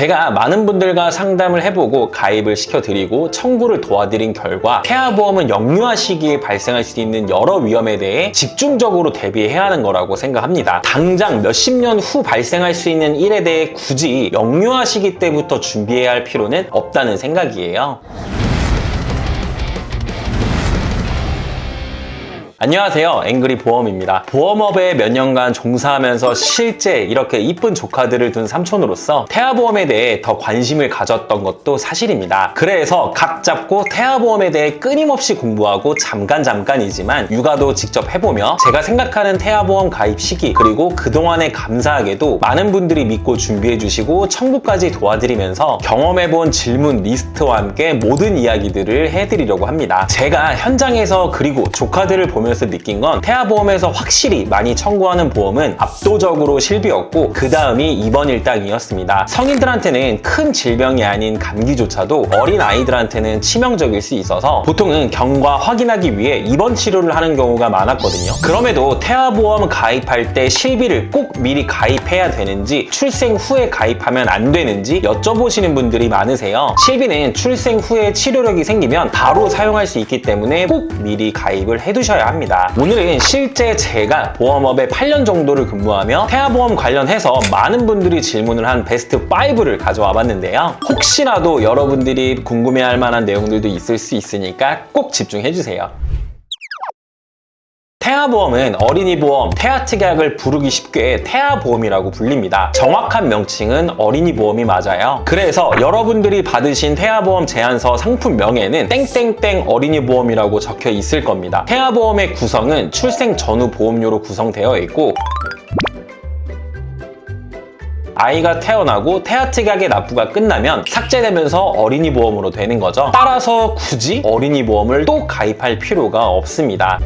제가 많은 분들과 상담을 해보고 가입을 시켜드리고 청구를 도와드린 결과 폐하보험은 영유아 시기에 발생할 수 있는 여러 위험에 대해 집중적으로 대비해야 하는 거라고 생각합니다. 당장 몇십 년 후 발생할 수 있는 일에 대해 굳이 영유아 시기 때부터 준비해야 할 필요는 없다는 생각이에요. 안녕하세요. 앵그리 보험입니다. 보험업에 몇 년간 종사하면서 실제 이렇게 이쁜 조카들을 둔 삼촌으로서 태아보험에 대해 더 관심을 가졌던 것도 사실입니다. 그래서 각 잡고 태아보험에 대해 끊임없이 공부하고 잠깐 잠깐이지만 육아도 직접 해보며 제가 생각하는 태아보험 가입 시기 그리고 그동안에 감사하게도 많은 분들이 믿고 준비해주시고 청구까지 도와드리면서 경험해본 질문 리스트와 함께 모든 이야기들을 해드리려고 합니다. 제가 현장에서 그리고 조카들을 보면 서 느낀 건 태아보험에서 확실히 많이 청구하는 보험은 압도적으로 실비였고 그 다음이 입원 일당이었습니다. 성인들한테는 큰 질병이 아닌 감기조차도 어린 아이들한테는 치명적일 수 있어서 보통은 경과 확인하기 위해 입원 치료를 하는 경우가 많았거든요. 그럼에도 태아보험 가입할 때 실비를 꼭 미리 가입해야 되는지 출생 후에 가입하면 안 되는지 여쭤보시는 분들이 많으세요. 실비는 출생 후에 치료력이 생기면 바로 사용할 수 있기 때문에 꼭 미리 가입을 해두셔야 합니다. 오늘은 실제 제가 보험업에 8년 정도를 근무하며 태아보험 관련해서 많은 분들이 질문을 한 베스트 5를 가져와 봤는데요. 혹시라도 여러분들이 궁금해할 만한 내용들도 있을 수 있으니까 꼭 집중해 주세요. 태아보험은 어린이보험, 태아특약을 부르기 쉽게 태아보험이라고 불립니다. 정확한 명칭은 어린이보험이 맞아요. 그래서 여러분들이 받으신 태아보험 제안서 상품명에는 땡땡땡 어린이보험이라고 적혀 있을 겁니다. 태아보험의 구성은 출생 전후 보험료로 구성되어 있고 아이가 태어나고 태아특약의 납부가 끝나면 삭제되면서 어린이 보험으로 되는 거죠. 따라서 굳이 어린이 보험을 또 가입할 필요가 없습니다.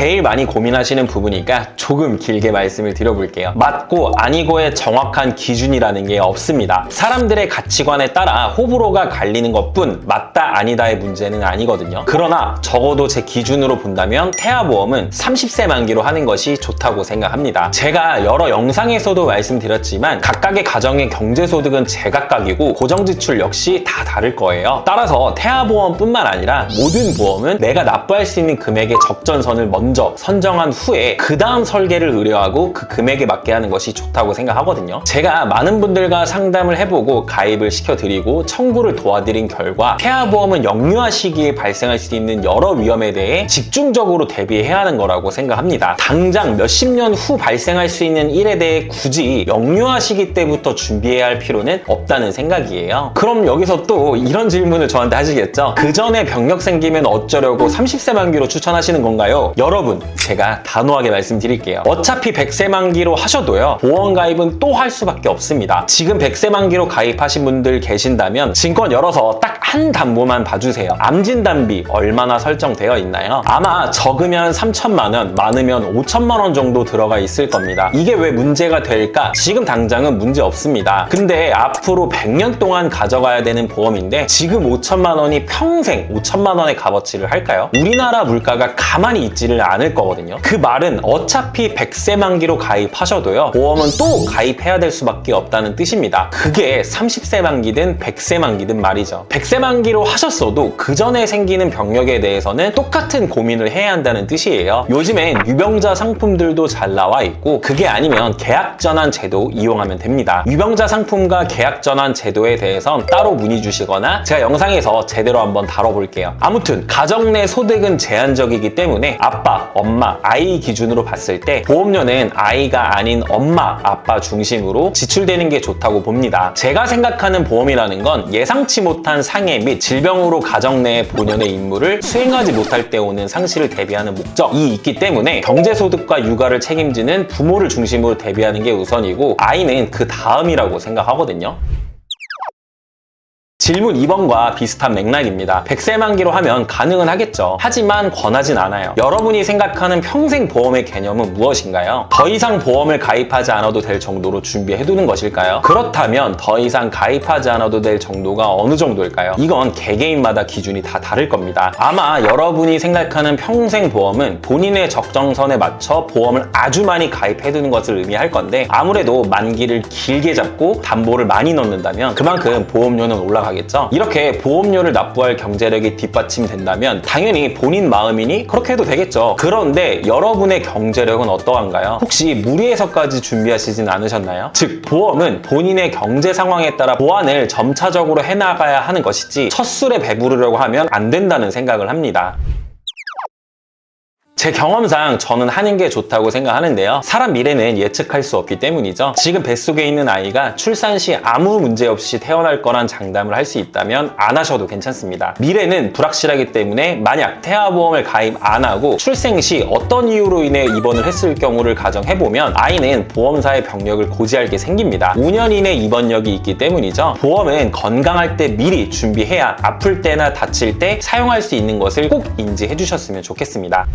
제일 많이 고민하시는 부분이니까 조금 길게 말씀을 드려볼게요. 맞고 아니고의 정확한 기준이라는 게 없습니다. 사람들의 가치관에 따라 호불호가 갈리는 것뿐 맞다 아니다의 문제는 아니거든요. 그러나 적어도 제 기준으로 본다면 태아보험은 30세 만기로 하는 것이 좋다고 생각합니다. 제가 여러 영상에서도 말씀드렸지만 각각의 가정의 경제소득은 제각각이고 고정지출 역시 다 다를 거예요. 따라서 태아보험뿐만 아니라 모든 보험은 내가 납부할 수 있는 금액의 적전선을 먼저 선정한 후에 그 다음 설계를 의뢰하고 그 금액에 맞게 하는 것이 좋다고 생각하거든요. 제가 많은 분들과 상담을 해보고 가입을 시켜드리고 청구를 도와드린 결과 태아보험은 영유아 시기에 발생할 수 있는 여러 위험에 대해 집중적으로 대비해야 하는 거라고 생각합니다. 당장 몇십 년 후 발생할 수 있는 일에 대해 굳이 영유아 시기 때부터 준비해야 할 필요는 없다는 생각이에요. 그럼 여기서 또 이런 질문을 저한테 하시겠죠? 그 전에 병력 생기면 어쩌려고 30세 만기로 추천하시는 건가요? 여러분, 제가 단호하게 말씀드릴게요. 어차피 100세 만기로 하셔도요, 보험 가입은 또 할 수밖에 없습니다. 지금 100세 만기로 가입하신 분들 계신다면 증권 열어서 딱 한 담보만 봐주세요. 암진단비 얼마나 설정되어 있나요? 아마 적으면 3천만 원, 많으면 5천만 원 정도 들어가 있을 겁니다. 이게 왜 문제가 될까? 지금 당장은 문제 없습니다. 근데 앞으로 100년 동안 가져가야 되는 보험인데 지금 5천만 원이 평생 5천만 원의 값어치를 할까요? 우리나라 물가가 가만히 있지를 않을 거거든요. 그 말은 어차피 100세 만기로 가입하셔도요. 보험은 또 가입해야 될 수밖에 없다는 뜻입니다. 그게 30세 만기든 100세 만기든 말이죠. 100세 만기로 하셨어도 그 전에 생기는 병력에 대해서는 똑같은 고민을 해야 한다는 뜻이에요. 요즘엔 유병자 상품들도 잘 나와 있고 그게 아니면 계약 전환 제도 이용하면 됩니다. 유병자 상품과 계약 전환 제도에 대해선 따로 문의 주시거나 제가 영상에서 제대로 한번 다뤄볼게요. 아무튼 가정 내 소득은 제한적이기 때문에 아빠, 엄마, 아이 기준으로 봤을 때 보험료는 아이가 아닌 엄마, 아빠 중심으로 지출되는 게 좋다고 봅니다. 제가 생각하는 보험이라는 건 예상치 못한 상해 및 질병으로 가정 내 본연의 임무를 수행하지 못할 때 오는 상실을 대비하는 목적이 있기 때문에 경제소득과 육아를 책임지는 부모를 중심으로 대비하는 게 우선이고 아이는 그 다음이라고 생각하거든요. 질문 2번과 비슷한 맥락입니다. 100세 만기로 하면 가능은 하겠죠. 하지만 권하진 않아요. 여러분이 생각하는 평생 보험의 개념은 무엇인가요? 더 이상 보험을 가입하지 않아도 될 정도로 준비해두는 것일까요? 그렇다면 더 이상 가입하지 않아도 될 정도가 어느 정도일까요? 이건 개개인마다 기준이 다 다를 겁니다. 아마 여러분이 생각하는 평생 보험은 본인의 적정선에 맞춰 보험을 아주 많이 가입해두는 것을 의미할 건데 아무래도 만기를 길게 잡고 담보를 많이 넣는다면 그만큼 보험료는 올라가겠죠. 이렇게 보험료를 납부할 경제력이 뒷받침된다면 당연히 본인 마음이니 그렇게 해도 되겠죠. 그런데 여러분의 경제력은 어떠한가요? 혹시 무리해서까지 준비하시진 않으셨나요? 즉 보험은 본인의 경제 상황에 따라 보완을 점차적으로 해나가야 하는 것이지 첫 술에 배부르려고 하면 안 된다는 생각을 합니다. 제 경험상 저는 하는 게 좋다고 생각하는데요. 사람 미래는 예측할 수 없기 때문이죠. 지금 뱃속에 있는 아이가 출산 시 아무 문제 없이 태어날 거란 장담을 할 수 있다면 안 하셔도 괜찮습니다. 미래는 불확실하기 때문에 만약 태아보험을 가입 안 하고 출생 시 어떤 이유로 인해 입원을 했을 경우를 가정해보면 아이는 보험사의 병력을 고지할 게 생깁니다. 5년 이내 입원력이 있기 때문이죠. 보험은 건강할 때 미리 준비해야 아플 때나 다칠 때 사용할 수 있는 것을 꼭 인지해 주셨으면 좋겠습니다.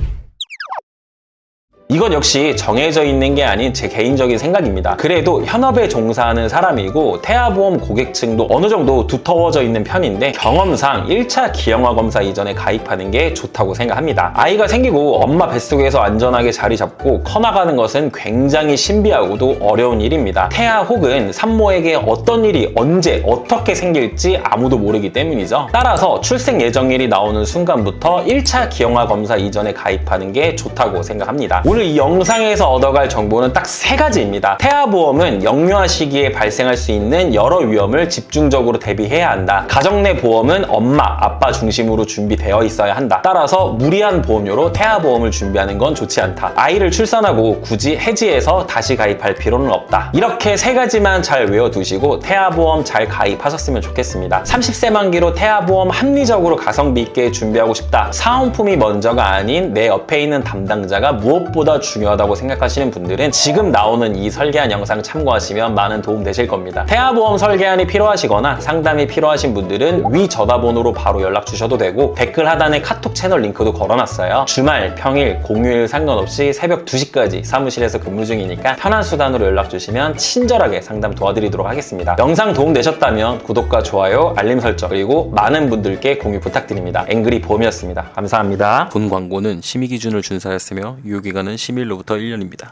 이건 역시 정해져 있는 게 아닌 제 개인적인 생각입니다. 그래도 현업에 종사하는 사람이고 태아보험 고객층도 어느 정도 두터워져 있는 편인데 경험상 1차 기형아 검사 이전에 가입하는 게 좋다고 생각합니다. 아이가 생기고 엄마 뱃속에서 안전하게 자리 잡고 커나가는 것은 굉장히 신비하고도 어려운 일입니다. 태아 혹은 산모에게 어떤 일이 언제 어떻게 생길지 아무도 모르기 때문이죠. 따라서 출생 예정일이 나오는 순간부터 1차 기형아 검사 이전에 가입하는 게 좋다고 생각합니다. 오늘 이 영상에서 얻어갈 정보는 딱 세 가지입니다. 태아보험은 영유아 시기에 발생할 수 있는 여러 위험을 집중적으로 대비해야 한다. 가정 내 보험은 엄마, 아빠 중심으로 준비되어 있어야 한다. 따라서 무리한 보험료로 태아보험을 준비하는 건 좋지 않다. 아이를 출산하고 굳이 해지해서 다시 가입할 필요는 없다. 이렇게 세 가지만 잘 외워두시고 태아보험 잘 가입하셨으면 좋겠습니다. 30세 만기로 태아보험 합리적으로 가성비 있게 준비하고 싶다. 사은품이 먼저가 아닌 내 옆에 있는 담당자가 무엇보다 중요하다고 생각하시는 분들은 지금 나오는 이 설계안 영상 참고하시면 많은 도움 되실 겁니다. 태아보험 설계안이 필요하시거나 상담이 필요하신 분들은 위 전화번호로 바로 연락 주셔도 되고 댓글 하단에 카톡 채널 링크도 걸어놨어요. 주말, 평일, 공휴일 상관없이 새벽 2시까지 사무실에서 근무 중이니까 편한 수단으로 연락 주시면 친절하게 상담 도와드리도록 하겠습니다. 영상 도움 되셨다면 구독과 좋아요, 알림 설정 그리고 많은 분들께 공유 부탁드립니다. 앵그리 봄이었습니다. 감사합니다. 본 광고는 심의 기준을 준수하였으며 유효 기간은 심의일로부터 1년입니다.